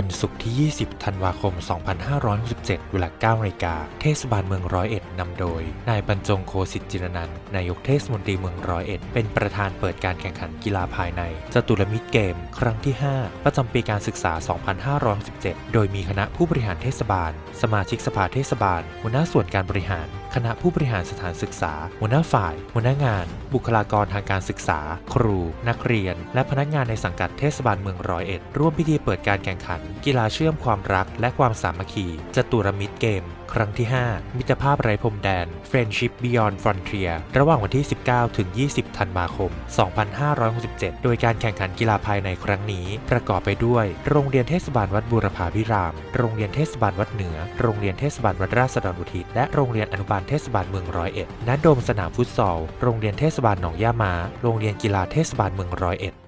วันศุกร์ที่ 20 ธันวาคม 2567 เวลา9นาฬิกา เทศบาลเมืองร้อยเอ็ดนำโดย นายบรรจงโคสิทธิจิรนันท์นายกเทศมนตรีเมืองร้อยเอ็ด เป็นประธานเปิดการแข่งขันกีฬาภายใน จตุรมิตรเกม ครั้งที่ 5 ประจำปีการศึกษา 2567 โดยมีคณะผู้บริหารเทศบาล สมาชิกสภาเทศบาลหัวหน้าส่วนการบริหาร คณะผู้บริหารสถานศึกษา หัวหน้าฝ่าย หัวหน้างาน บุคลากรทางการศึกษา ครู นักเรียน และพนักงานในสังกัดเทศบาลเมืองร้อยเอ็ดร่วมพิธีเปิดการแข่งขัน กีฬาเชื่อมความรัก และความสามัคคีจตุรมิตรเกม ครั้งที่ 5 มิตรภาพไร้พรมแดน Friendship Beyond Frontier ระหว่างวันที่ 19 ถึง 20 ธันวาคม 2567 โดยการแข่งขันกีฬาภายในครั้งนี้ ประกอบไปด้วย โรงเรียนเทศบาลวัดบูรพาพิราม โรงเรียนเทศบาลวัดเหนือ โรงเรียนเทศบาลวัดราษฎรอุทิศ และโรงเรียนอนุบาลเทศบาลเมืองร้อยเอ็ดณโดมสนามฟุตซอล โรงเรียนเทศบาลหนองย่ามา โรงเรียนกีฬาเทศบาลเมืองร้อยเอ็ด